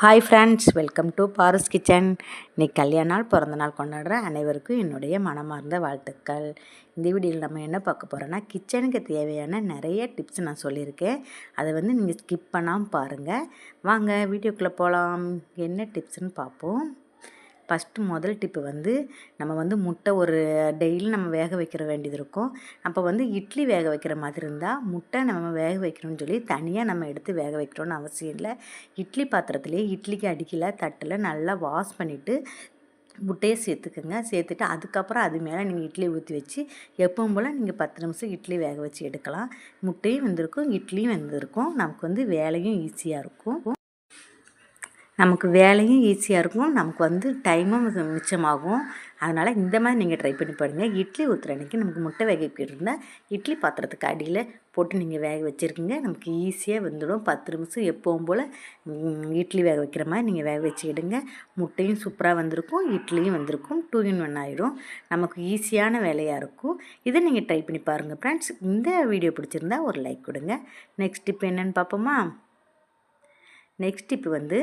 Hi friends welcome to Paras kitchen இன்றைக்கி கல்யாண நாள் பிறந்த நாள் கொண்டாடுற அனைவருக்கும் என்னுடைய மனமார்ந்த வாழ்த்துக்கள். இந்த வீடியோவில் நம்ம என்ன பார்க்க போகிறோன்னா கிச்சனுக்கு தேவையான நிறைய டிப்ஸ் நான் சொல்லியிருக்கேன். அதை வந்து நீங்கள் ஸ்கிப் பண்ணாமல் பாருங்கள் வாங்க வீடியோக்குள்ளே போகலாம் என்ன டிப்ஸ்னு பார்ப்போம். ஃபஸ்ட்டு முதல் டிப்பு வந்து நம்ம வந்து முட்டை ஒரு டெய்லி நம்ம வேக வைக்கிற வேண்டியது இருக்கும். அப்போ வந்து இட்லி வேக வைக்கிற மாதிரி இருந்தால் முட்டை நம்ம வேக வைக்கணும்னு சொல்லி தனியாக நம்ம எடுத்து வேக வைக்கிறோன்னு அவசியம் இல்லை. இட்லி பாத்திரத்துலேயே இட்லிக்கு அடிக்கல தட்டில் நல்லா வாஷ் பண்ணிவிட்டு முட்டையை சேர்த்துக்குங்க. சேர்த்துட்டு அதுக்கப்புறம் அது மேலே நீங்கள் இட்லி ஊற்றி வச்சு எப்பவும் போல் நீங்கள் பத்து நிமிஷம் இட்லி வேக வச்சு எடுக்கலாம். முட்டையும் வந்திருக்கும் இட்லியும் வந்திருக்கும். நமக்கு வந்து வேலையும் ஈஸியாக இருக்கும். நமக்கு வேலையும் ஈஸியாக இருக்கும். நமக்கு வந்து டைமும் மிச்சமாகும். அதனால் இந்த மாதிரி நீங்கள் ட்ரை பண்ணி பாருங்கள் இட்லி ஊற்றுற அன்றைக்கி நமக்கு முட்டை வேக இருந்தால் இட்லி பாத்திரத்துக்கு அடியில் போட்டு நீங்கள் வேக வச்சுருக்கீங்க. நமக்கு ஈஸியாக வந்துடும். பத்து நிமிஷம் எப்போவும் போல் இட்லி வேக வைக்கிற மாதிரி நீங்கள் வேக வச்சுக்கிடுங்க முட்டையும் சூப்பராக வந்திருக்கும். இட்லியும் வந்திருக்கும். டூ இன் ஒன் ஆகிடும் நமக்கு ஈஸியான வேலையாக இருக்கும். இதை நீங்கள் ட்ரை பண்ணி பாருங்கள் ஃப்ரெண்ட்ஸ் இந்த வீடியோ பிடிச்சிருந்தா ஒரு லைக் கொடுங்க. நெக்ஸ்ட் டிப் என்னென்னு பார்ப்போமா? நெக்ஸ்ட் டிப் வந்து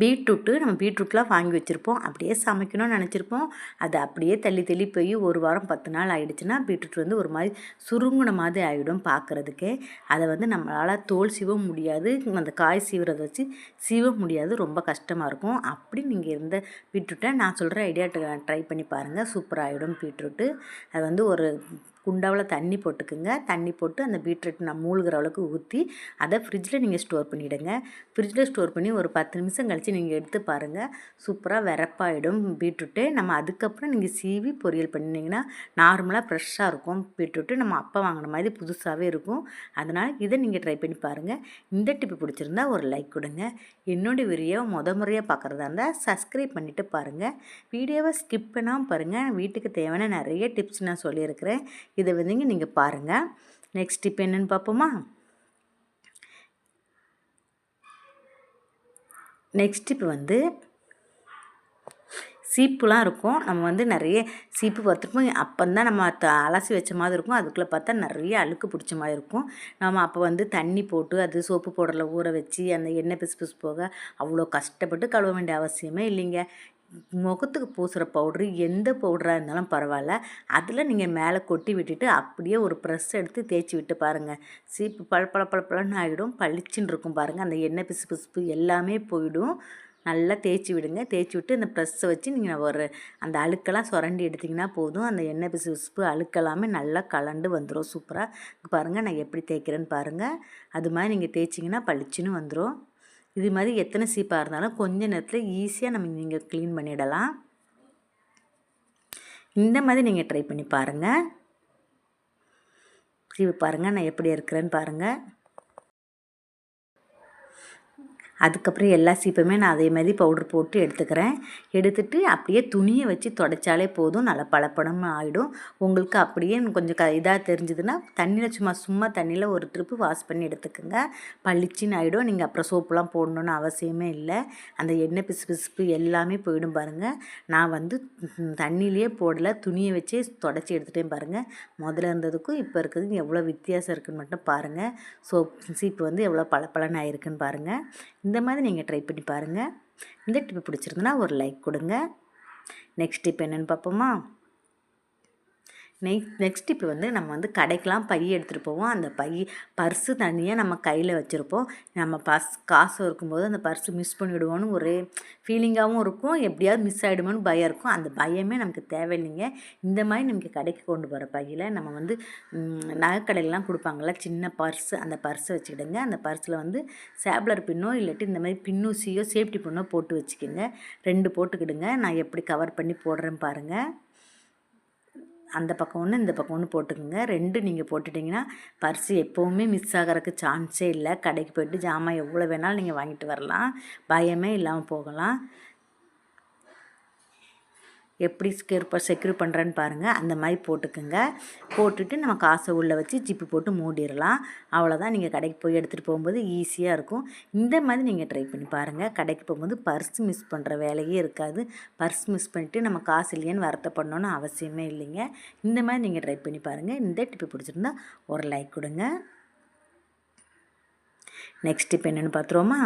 பீட்ரூட்டு நம்ம பீட்ரூட்லாம் வாங்கி வச்சுருப்போம். அப்படியே சமைக்கணும்னு நினச்சிருப்போம். அது அப்படியே தள்ளி தள்ளி போய் ஒரு வாரம் பத்து நாள் ஆகிடுச்சுன்னா பீட்ரூட் வந்து ஒரு மாதிரி சுருங்குன மாதிரி ஆகிடும் பார்க்குறதுக்கே. அதை வந்து நம்மளால் தோல் சீவ முடியாது. அந்த காய் சீவுறதை வச்சு சீவ முடியாது. ரொம்ப கஷ்டமாக இருக்கும். அப்படி நீங்கள் இருந்த பீட்ரூட்டை நான் சொல்கிற ஐடியா ட்ரை பண்ணி பாருங்கள் சூப்பராக ஆகிடும் பீட்ரூட்டு. அது வந்து ஒரு குண்டாவில் தண்ணி போட்டுக்குங்க. தண்ணி போட்டு அந்த பீட்ரூட் நான் மூழ்கிற அளவுக்கு ஊற்றி அதை ஃப்ரிட்ஜில் நீங்கள் ஸ்டோர் பண்ணிவிடுங்க ஃப்ரிட்ஜில் ஸ்டோர் பண்ணி ஒரு பத்து நிமிஷம் கழித்து நீங்கள் எடுத்து பாருங்கள் சூப்பராக வெறப்பாயிடும் பீட்ரூட்டு. நம்ம அதுக்கப்புறம் நீங்கள் சீவி பொரியல் பண்ணிங்கன்னா நார்மலாக ஃப்ரெஷ்ஷாக இருக்கும் பீட்ரூட்டு. நம்ம அப்போ வாங்கின மாதிரி புதுசாகவே இருக்கும். அதனால் இதை நீங்கள் ட்ரை பண்ணி பாருங்கள் இந்த டிப்பு பிடிச்சிருந்தா ஒரு லைக் கொடுங்க. என்னோடய வீடியோ முத முறையாக பார்க்குறதா இருந்தால் சப்ஸ்கிரைப் பண்ணிவிட்டு பாருங்கள் வீடியோவை ஸ்கிப் பண்ணாமல் பாருங்கள் வீட்டுக்கு தேவையான நிறைய டிப்ஸ் நான் சொல்லியிருக்கிறேன். இதை வந்துங்க நீங்கள் பாருங்கள் நெக்ஸ்ட் இப்போ என்னென்னு பார்ப்போமா? நெக்ஸ்ட் இப்போ வந்து சீப்புலாம் இருக்கும். நம்ம வந்து நிறைய சீப்பு பார்த்துருப்போம் அப்போ தான் நம்ம த அலசி வச்ச மாதிரி இருக்கும். அதுக்குள்ளே பார்த்தா நிறைய அழுக்கு பிடிச்ச மாதிரி இருக்கும். நம்ம அப்போ வந்து தண்ணி போட்டு அது சோப்பு பவுடரில் ஊற வச்சு அந்த எண்ணெய் பிசு பிசு போக அவ்வளோ கஷ்டப்பட்டு கழுவ வேண்டிய அவசியமே இல்லைங்க. முகத்துக்கு பூசுகிற பவுட்ரு எந்த பவுடராக இருந்தாலும் பரவாயில்ல. அதில் நீங்கள் மேலே கொட்டி விட்டுட்டு அப்படியே ஒரு ப்ரெஸ் எடுத்து தேய்ச்சி விட்டு பாருங்கள் சீப்பு பழ பழ ஆகிடும் பளிச்சுன்னு இருக்கும் பாருங்கள் அந்த எண்ணெய் பிசு பிசுப்பு எல்லாமே போயிடும். நல்லா தேய்ச்சி விடுங்க. தேய்ச்சி விட்டு அந்த ப்ரெஸ்ஸை வச்சு நீங்கள் ஒரு அந்த அழுக்கெல்லாம் சுரண்டி எடுத்திங்கன்னா போதும். அந்த எண்ணெய் பிசு பிசுப்பு அழுக்கெல்லாமே நல்லா கலண்டு வந்துடும் சூப்பராக பாருங்கள் நான் எப்படி தேய்க்கிறேன்னு பாருங்கள் அது மாதிரி நீங்கள் தேய்ச்சிங்கன்னா பளிச்சுன்னு வந்துடும் இது மாதிரி எத்தனை சீப்பாக இருந்தாலும் கொஞ்ச நேரத்தில் ஈஸியாக நம்ம நீங்கள் க்ளீன் பண்ணிடலாம். இந்த மாதிரி நீங்கள் ட்ரை பண்ணி பாருங்கள் சீவு பாருங்கள் நான் எப்படி இருக்கிறேன்னு பாருங்கள் அதுக்கப்புறம் எல்லா சீப்புமே நான் அதே மாதிரி பவுடர் போட்டு எடுத்துக்கிறேன். எடுத்துட்டு அப்படியே துணியை வச்சு தொடச்சாலே போதும். நல்லா பளப்படம் ஆகிடும் உங்களுக்கு அப்படியே கொஞ்சம் க இதாக தெரிஞ்சதுன்னா தண்ணியில் சும்மா சும்மா தண்ணியில் ஒரு ட்ரிப்பு வாஷ் பண்ணி எடுத்துக்கோங்க. பளிச்சின்னு ஆகிடும் நீங்கள் அப்புறம் சோப்புலாம் போடணுன்னு அவசியமே இல்லை. அந்த எண்ணெய் பிசு பிசுப்பு எல்லாமே போயிடும் பாருங்கள் நான் வந்து தண்ணியிலே போடலை. துணியை வச்சே தொடச்சி எடுத்துகிட்டே பாருங்கள் முதல்ல இருந்ததுக்கும் இப்போ இருக்கிறதுக்கும் எவ்வளோ வித்தியாசம் இருக்குதுன்னு மட்டும் பாருங்கள் சோப் சீப்பு வந்து எவ்வளோ பளபளன்னு ஆயிருக்குன்னு பாருங்கள் இந்த மாதிரி நீங்கள் ட்ரை பண்ணி பாருங்கள் இந்த டிப்பு பிடிச்சிருந்தனா ஒரு லைக் கொடுங்க. நெக்ஸ்ட் டிப் என்னென்னு பார்ப்போமா? நெக்ஸ்ட் நெக்ஸ்ட் இப்போ வந்து நம்ம வந்து கடைக்கெலாம் பை எடுத்துகிட்டு போவோம். அந்த பை பர்ஸு தனியாக நம்ம கையில் வச்சுருப்போம். நம்ம பர்ஸ் காசு இருக்கும்போது அந்த பர்ஸு மிஸ் பண்ணிவிடுவோன்னு ஒரே ஃபீலிங்காகவும் இருக்கும். எப்படியாவது மிஸ் ஆகிடுமோன்னு பயம் இருக்கும். அந்த பயமே நமக்கு தேவையில்லைங்க. இந்த மாதிரி நமக்கு கடைக்கு கொண்டு போகிற பையில் நம்ம வந்து நகைக்கடையிலாம் கொடுப்பாங்கள்ல சின்ன பர்ஸு அந்த பர்ஸை வச்சுக்கிடுங்க. அந்த பர்ஸில் வந்து சேப்லர் பின்னோ இல்லாட்டி இந்த மாதிரி பின்னூசியோ சேஃப்டி பின்னோ போட்டு வச்சுக்கோங்க. ரெண்டு போட்டுக்கிடுங்க. நான் எப்படி கவர் பண்ணி போடுறேன்னு பாருங்கள் அந்த பக்கம் ஒன்று இந்த பக்கம் ஒன்று போட்டுக்கோங்க. ரெண்டு நீங்கள் போட்டுட்டிங்கன்னா பர்ஸு எப்போவுமே மிஸ் ஆகிறதுக்கு சான்ஸே இல்லை. கடைக்கு போய்ட்டு ஜாமான் எவ்வளோ வேணாலும் நீங்கள் வாங்கிட்டு வரலாம். பயமே இல்லாமல் போகலாம். எப்படி செக்யூர் செக்யூர் பண்ணுறேன்னு பாருங்கள் அந்த மாதிரி போட்டுக்குங்க. போட்டுட்டு நம்ம காசை உள்ளே வச்சு ஜிப்பு போட்டு மூடிடலாம். அவ்வளோதான் நீங்கள் கடைக்கு போய் எடுத்துகிட்டு போகும்போது ஈஸியாக இருக்கும். இந்த மாதிரி நீங்கள் ட்ரை பண்ணி பாருங்கள் கடைக்கு போகும்போது பர்ஸ் மிஸ் பண்ணுற வேலையே இருக்காது. பர்ஸ் மிஸ் பண்ணிவிட்டு நம்ம காசு இல்லையான்னு வருத்தப்படணுன்னு அவசியமே இல்லைங்க. இந்த மாதிரி நீங்கள் ட்ரை பண்ணி பாருங்கள் இந்த டிப்பு பிடிச்சிருந்தா ஒரு லைக் கொடுங்க. நெக்ஸ்ட் டிப் என்னென்னு பார்த்துருவோமா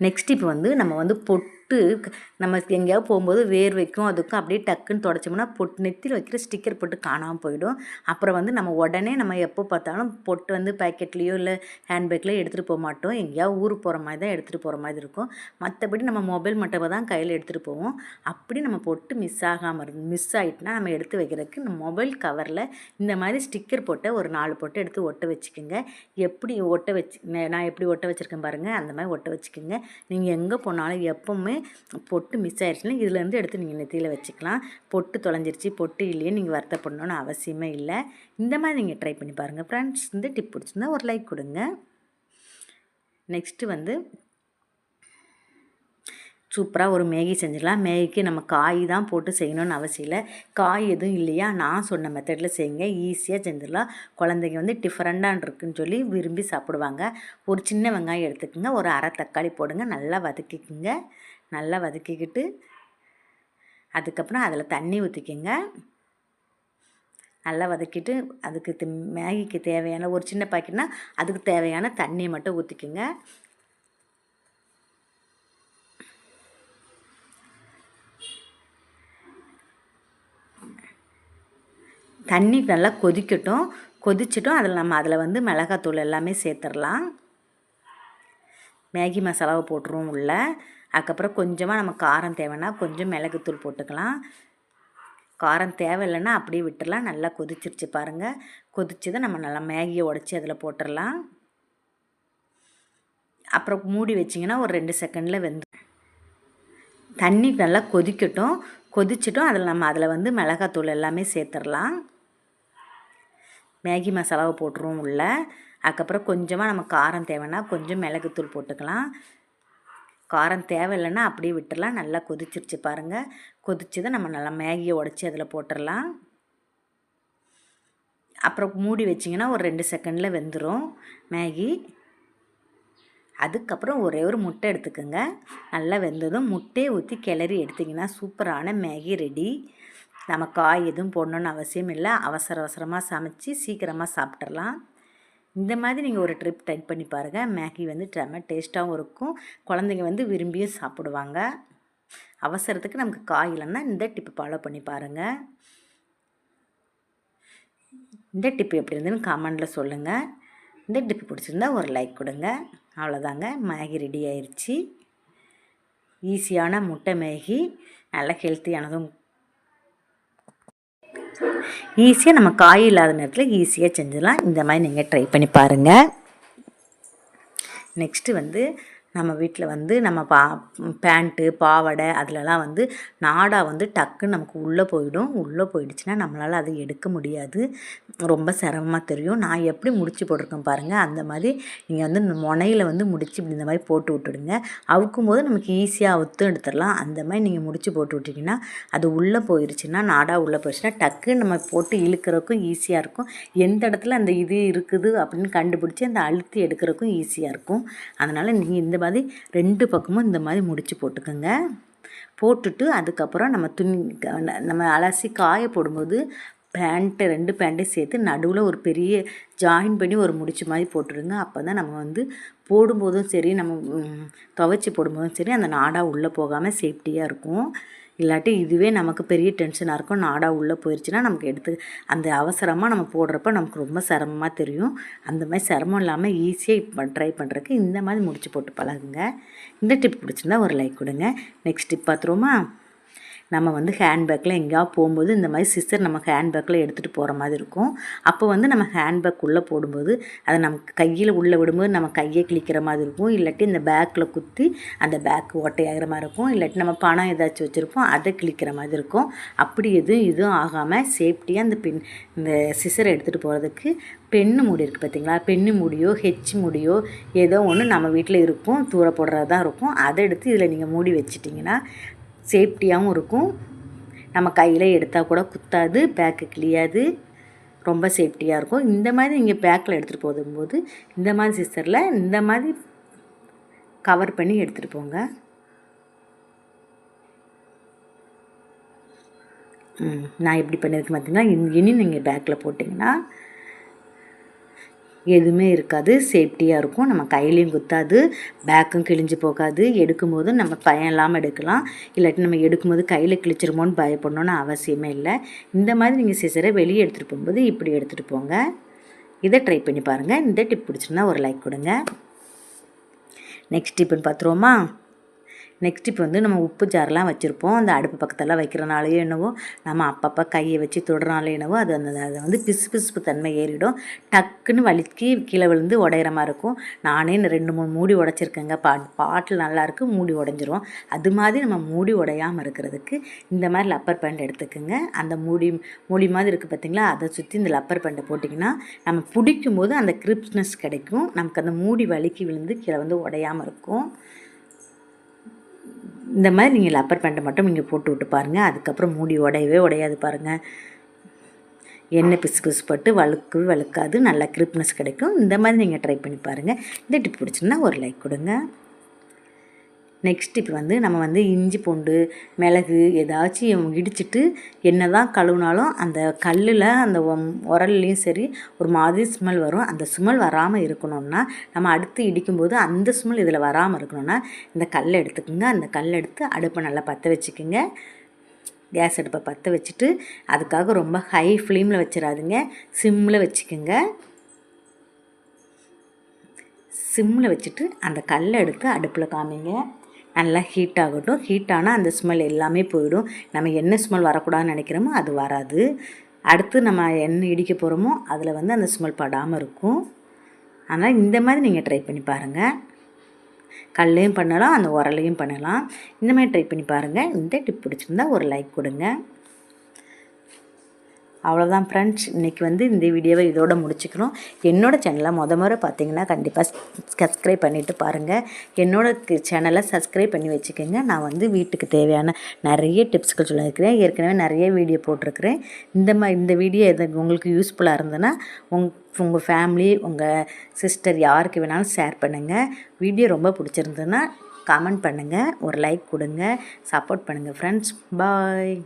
நெக்ஸ்ட் இப்போ வந்து நம்ம வந்து பொட்டு நம்ம எங்கேயாவது போகும்போது வேர்வைக்கும் அதுக்கும் அப்படியே டக்குன்னு தொடச்சோம்னா பொட்டு நெத்தியில் வைக்கிற ஸ்டிக்கர் பொட்டு காணாமல் போயிடும். அப்புறம் வந்து நம்ம உடனே நம்ம எப்போ பார்த்தாலும் பொட்டு வந்து பேக்கெட்லேயோ இல்லை ஹேண்ட்பேக்லேயோ எடுத்துகிட்டு போக மாட்டோம். எங்கேயாவது ஊருக்கு போகிற மாதிரி தான் எடுத்துகிட்டு போகிற மாதிரி இருக்கும். மற்றபடி நம்ம மொபைல் மட்டும் தான் கையில் எடுத்துகிட்டு போவோம். அப்படி நம்ம பொட்டு மிஸ் ஆகாமல் இருந்து மிஸ் ஆகிட்டுனா நம்ம எடுத்து வைக்கிறதுக்கு இந்த மொபைல் கவரில் இந்த மாதிரி ஸ்டிக்கர் போட்டு ஒரு நாலு பொட்டு எடுத்து ஒட்ட வச்சுக்கோங்க. எப்படி ஒட்ட வச்சு நான் எப்படி ஒட்ட வச்சுருக்கேன் பாருங்கள் அந்த மாதிரி ஒட்ட வச்சுக்கோங்க. நீங்கள் எங்கே போனாலும் எப்போவுமே பொட்டு மிஸ் ஆயிடுச்சுன்னா இதுலேருந்து எடுத்து நீங்கள் நெத்தியில் வச்சுக்கலாம். பொட்டு தொலைஞ்சிருச்சு பொட்டு இல்லையே நீங்கள் வருத்தப்படணும்னு அவசியமே இல்லை. இந்த மாதிரி நீங்கள் ட்ரை பண்ணி பாருங்கள் ஃப்ரெண்ட்ஸ் இந்த டிப் பிடிச்சிருந்தா ஒரு லைக் கொடுங்க. நெக்ஸ்ட்டு வந்து சூப்பராக ஒரு மேகி செஞ்சிடலாம். மேகிக்கு நம்ம காய் தான் போட்டு செய்யணும்னு அவசியம் இல்லை. காய் எதுவும் இல்லையா? நான் சொன்ன மெத்தடில் செய்யுங்க. ஈஸியாக செஞ்சிடலாம். குழந்தைங்க வந்து டிஃப்ரெண்டாக இருக்குன்னு சொல்லி விரும்பி சாப்பிடுவாங்க. ஒரு சின்ன வெங்காயம் எடுத்துக்கோங்க. ஒரு அரை தக்காளி போடுங்க. நல்லா வதக்கிக்குங்க. நல்லா வதக்கிக்கிட்டு அதுக்கப்புறம் அதில் தண்ணி ஊற்றிக்கிங்க நல்லா வதக்கிட்டு அதுக்கு மேகிக்கு தேவையான ஒரு சின்ன பாக்கெட்னால் அதுக்கு தேவையான தண்ணியை மட்டும் ஊற்றிக்குங்க தண்ணி நல்லா கொதிக்கட்டும். கொதிச்சிட்டும் அதில் நம்ம அதில் வந்து மிளகாத்தூள் எல்லாமே சேர்த்துடலாம். மேகி மசாலாவை போட்டுருவோம் உள்ளே. அதுக்கப்புறம் கொஞ்சமாக நம்ம காரம் தேவைன்னா கொஞ்சம் மிளகுத்தூள் போட்டுக்கலாம். காரம் தேவையில்லைன்னா அப்படியே விட்டுடலாம் நல்லா கொதிச்சிருச்சு பாருங்கள் கொதிச்சதை நம்ம நல்லா மேகியை உடச்சி அதில் போட்டுடலாம் அப்புறம் மூடி வச்சிங்கன்னா ஒரு ரெண்டு செகண்டில் வெந்து தண்ணி நல்லா கொதிக்கட்டும். கொதிச்சிட்டும் அதில் நம்ம அதில் வந்து மிளகாத்தூள் எல்லாமே சேர்த்துடலாம் மேகி மசாலாவை போட்டுருவோம் உள்ள. அதுக்கப்புறம் கொஞ்சமாக நம்ம காரம் தேவைன்னா கொஞ்சம் மிளகுத்தூள் போட்டுக்கலாம். காரம் தேவையில்லைன்னா அப்படியே விட்டுடலாம் நல்லா கொதிச்சிருச்சு பாருங்கள் கொதிச்சதை நம்ம நல்லா மேகியை உடச்சி அதில் போட்டுடலாம் அப்புறம் மூடி வச்சிங்கன்னா ஒரு ரெண்டு செகண்டில் வெந்துடும் மேகி. அதுக்கப்புறம் ஒரே ஒரு முட்டை எடுத்துக்கோங்க. நல்லா வெந்ததும் முட்டையை ஊற்றி கிளறி எடுத்திங்கன்னா சூப்பரான மேகி ரெடி நம்ம காய் எதுவும் போடணுன்னு அவசியம் இல்லை. அவசர அவசரமாக சமைச்சு சீக்கிரமாக சாப்பிட்றலாம் இந்த மாதிரி நீங்கள் ஒரு ட்ரிப் ட்ரை பண்ணி பாருங்கள் மேகி வந்து செம்ம டேஸ்ட்டாகவும் இருக்கும். குழந்தைங்க வந்து விரும்பியும் சாப்பிடுவாங்க. அவசரத்துக்கு நமக்கு காய் இல்லைன்னா இந்த டிப்பு ஃபாலோ பண்ணி பாருங்கள் இந்த டிப்பு எப்படி இருந்ததுன்னு கமெண்டில் சொல்லுங்கள் இந்த டிப்பு பிடிச்சிருந்தா ஒரு லைக் கொடுங்க. அவ்வளோதாங்க மேகி ரெடி ஆயிடுச்சு ஈஸியான முட்டை மேகி நல்ல ஹெல்த்தியானதும் ஈஸியாக நம்ம காய் இல்லாத நேரத்தில் ஈஸியாக செஞ்சிடலாம். இந்த மாதிரி நீங்கள் ட்ரை பண்ணி பாருங்கள் நெக்ஸ்ட்டு வந்து நம்ம வீட்டில் வந்து நம்ம பா பேண்ட்டு பாவாடை அதிலலாம் வந்து நாடா வந்து டக்குன்னு நமக்கு உள்ளே போயிடும். உள்ளே போயிடுச்சுன்னா நம்மளால் அதை எடுக்க முடியாது. ரொம்ப சிரமமாக தெரியும். நான் எப்படி முடிச்சு போட்டிருக்கேன் பாருங்கள் அந்த மாதிரி நீங்கள் வந்து இந்த முனையில் வந்து முடிச்சு இப்படி இந்த மாதிரி போட்டு விட்டுடுங்க. அவுக்கும் போது நமக்கு ஈஸியாக அவுத்தும் எடுத்துடலாம். அந்த மாதிரி நீங்கள் முடிச்சு போட்டு விட்டிங்கன்னா அது உள்ளே போயிடுச்சுன்னா நாடா உள்ளே போயிடுச்சுன்னா டக்குன்னு நம்ம போட்டு இழுக்கிறதுக்கும் ஈஸியாக இருக்கும். எந்த இடத்துல அந்த இது இருக்குது அப்படின்னு கண்டுபிடிச்சி அந்த அழுத்தி எடுக்கிறதுக்கும் ஈஸியாக இருக்கும். அதனால் நீங்கள் இந்த மாதிரி ரெண்டு பக்கமும் இந்த மாதிரி முடித்து போட்டுக்கோங்க. போட்டுட்டு அதுக்கப்புறம் நம்ம துணி நம்ம அலசி காய போடும்போது பேண்ட்டு ரெண்டு பேண்ட்டையும் சேர்த்து நடுவில் ஒரு பெரிய ஜாயின் பண்ணி ஒரு முடிச்சு மாதிரி போட்டுருங்க அப்போ தான் நம்ம வந்து போடும்போதும் சரி நம்ம துவைச்சி போடும்போதும் சரி அந்த நாடாக உள்ளே போகாமல் சேஃப்டியாக இருக்கும். இல்லாட்டி இதுவே நமக்கு பெரிய டென்ஷனாக இருக்கும். நாடாக உள்ளே போயிடுச்சுன்னா நமக்கு எடுத்து அந்த அவசரமாக நம்ம போடுறப்ப நமக்கு ரொம்ப சிரமமாக தெரியும். அந்த மாதிரி சிரமம் இல்லாமல் ஈஸியாக இப்போ ட்ரை பண்ணுறதுக்கு இந்த மாதிரி முடிச்சு போட்டு பழகுங்க. இந்த டிப் பிடிச்சிருந்தா ஒரு லைக் கொடுங்க. நெக்ஸ்ட் டிப் பார்த்துருவோமா? நம்ம வந்து ஹேண்ட்பேக்கில் எங்கேயாவது போகும்போது இந்த மாதிரி சிஸ்டர் நம்ம ஹேண்ட்பேக்கில் எடுத்துகிட்டு போகிற மாதிரி இருக்கும். அப்போ வந்து நம்ம ஹேண்ட்பேக் உள்ளே போடும்போது அதை நமக்கு கையில் உள்ளே விடும்போது நம்ம கையை கிழிக்கிற மாதிரி இருக்கும். இல்லாட்டி இந்த பேக்கில் குத்தி அந்த பேக் ஓட்டையாகிற மாதிரி இருக்கும். இல்லாட்டி நம்ம பணம் ஏதாச்சும் வச்சுருப்போம் அதை கிழிக்கிற மாதிரி இருக்கும். அப்படி எதுவும் இதுவும் ஆகாமல் சேஃப்டியாக அந்த பின் இந்த சிசரை எடுத்துகிட்டு போகிறதுக்கு பெண்ணு மூடி இருக்குது பார்த்தீங்களா? பெண்ணு மூடியோ ஹெச் மூடியோ ஏதோ ஒன்று நம்ம வீட்டில் இருக்கும் தூர போடுறது தான் இருக்கும். அதை எடுத்து இதில் நீங்கள் மூடி வச்சிட்டிங்கன்னா சேஃப்டியாகவும் இருக்கும். நம்ம கையில் எடுத்தால் கூட குத்தாது பேக்கு கிளியாது ரொம்ப சேஃப்டியாக இருக்கும். இந்த மாதிரி நீங்கள் பேக்கில் எடுத்துகிட்டு போகும்போது இந்த மாதிரி சிஸ்டரில் இந்த மாதிரி கவர் பண்ணி எடுத்துகிட்டு போங்க. நான் எப்படி பண்ணியிருக்கேன் பார்த்தீங்கன்னா இனி நீங்கள் பேக்கில் போட்டிங்கன்னா எதுவுமே இருக்காது. சேஃப்டியாக இருக்கும். நம்ம கையிலையும் குத்தாது. பேக்கும் கிழிஞ்சு போகாது. எடுக்கும்போது நம்ம பயம் இல்லாமல் எடுக்கலாம். இல்லாட்டி நம்ம எடுக்கும்போது கையில் கிழிச்சிருமோன்னு பயப்படணும்னு அவசியமே இல்லை. இந்த மாதிரி நீங்கள் சிசரை வெளியே எடுத்துகிட்டு போகும்போது இப்படி எடுத்துகிட்டு போங்க. இதை ட்ரை பண்ணி பாருங்கள் இந்த டிப் பிடிச்சிருந்தா ஒரு லைக் கொடுங்க. நெக்ஸ்ட் டிப்புன்னு பார்த்துருவோமா? நெக்ஸ்ட் இப்போ வந்து நம்ம உப்பு ஜாரெலாம் வச்சுருப்போம். அந்த அடுப்பு பக்கத்தில் வைக்கிறனாலேயோ என்னவோ நம்ம அப்பப்போ கையை வச்சு தொடுறனாலே என்னவோ அது அந்த அதை வந்து பிசு பிசுப்பு தன்மை ஏறிடும். டக்குன்னு வலிக்கி கீழே விழுந்து உடையிற மாதிரி இருக்கும். நானே ரெண்டு மூணு மூடி உடச்சிருக்கேங்க. பா பாட்டில் நல்லாயிருக்கு மூடி உடஞ்சிரும். அது மாதிரி நம்ம மூடி உடையாமல் இருக்கிறதுக்கு இந்த மாதிரி லப்பர் பேண்ட் எடுத்துக்கோங்க. அந்த மூடி மூடி மாதிரி இருக்குது பார்த்திங்களா அதை சுற்றி இந்த லப்பர் பேண்டை போட்டிங்கன்னா நம்ம பிடிக்கும் போது அந்த கிரிப்ஸ்னஸ் கிடைக்கும். நமக்கு அந்த மூடி வலிக்கி விழுந்து கீழே வந்து உடையாமல் இருக்கும். இந்த மாதிரி நீங்கள் லப்பர் பேண்ட்டை மட்டும் நீங்கள் போட்டு விட்டு பாருங்கள் அதுக்கப்புறம் மூடி உடையவே உடையாது பாருங்கள் எண்ணெய் பிசு பிசு வழுக்கு வழுக்காது. நல்லா கிரிப்னஸ் கிடைக்கும். இந்த மாதிரி நீங்கள் ட்ரை பண்ணி பாருங்கள் இந்த டிப் பிடிச்சிருந்தா ஒரு லைக் கொடுங்க. நெக்ஸ்ட் இப்போ வந்து நம்ம வந்து இஞ்சி பூண்டு மிளகு ஏதாச்சும் இடிச்சிட்டு என்ன தான் கழுவுனாலும் அந்த கல்லில் அந்த உரல்லையும் சரி ஒரு மாதிரி ஸ்மெல் வரும். அந்த ஸ்மெல் வராமல் இருக்கணும்னா நம்ம அடுத்து இடிக்கும்போது அந்த ஸ்மெல் இதில் வராமல் இருக்கணும்னா இந்த கல்லை எடுத்துக்கோங்க. அந்த கல் எடுத்து அடுப்பை நல்லா பற்ற வச்சுக்கோங்க. கேஸ் அடுப்பை பற்ற வச்சுட்டு அதுக்காக ரொம்ப ஹை ஃப்ளேமில் வச்சிடாதுங்க. சிம்மில் வச்சுக்கோங்க. சிம்மில் வச்சுட்டு அந்த கல்லை எடுத்து அடுப்பில் காமிங்க. நல்லா ஹீட் ஆகட்டும். ஹீட் ஆனால் அந்த ஸ்மெல் எல்லாமே போயிடும். நம்ம என்ன ஸ்மெல் வரக்கூடாதுன்னு நினைக்கிறோமோ அது வராது. அடுத்து நம்ம என்ன இடிக்க போகிறோமோ அதில் வந்து அந்த ஸ்மெல் படாமல் இருக்கும். அதனால் இந்த மாதிரி நீங்கள் ட்ரை பண்ணி பாருங்கள் கல்லையும் பண்ணலாம் அந்த உரலையும் பண்ணலாம். இந்த மாதிரி ட்ரை பண்ணி பாருங்கள் இந்த டிப் பிடிச்சிருந்தா ஒரு லைக் கொடுங்க. அவ்வளோதான் ஃப்ரெண்ட்ஸ் இன்றைக்கி வந்து இந்த வீடியோவை இதோட முடிச்சுக்கிறோம் என்னோடய சேனலை முத முறை பார்த்தீங்கன்னா கண்டிப்பாக சப்ஸ்கிரைப் பண்ணிவிட்டு பாருங்கள் என்னோட சேனலை சப்ஸ்கிரைப் பண்ணி வச்சுக்கோங்க. நான் வந்து வீட்டுக்கு தேவையான நிறைய டிப்ஸ்கள் சொல்லியிருக்கிறேன். ஏற்கனவே நிறைய வீடியோ போட்டிருக்கிறேன். இந்த மாதிரி இந்த வீடியோ எது உங்களுக்கு யூஸ்ஃபுல்லாக இருந்ததுன்னா உங் உங்கள் ஃபேமிலி உங்கள் சிஸ்டர் யாருக்கு வேணாலும் ஷேர் பண்ணுங்கள் வீடியோ ரொம்ப பிடிச்சிருந்ததுன்னா கமெண்ட் பண்ணுங்கள் ஒரு லைக் கொடுங்க. சப்போர்ட் பண்ணுங்கள் ஃப்ரெண்ட்ஸ் பாய்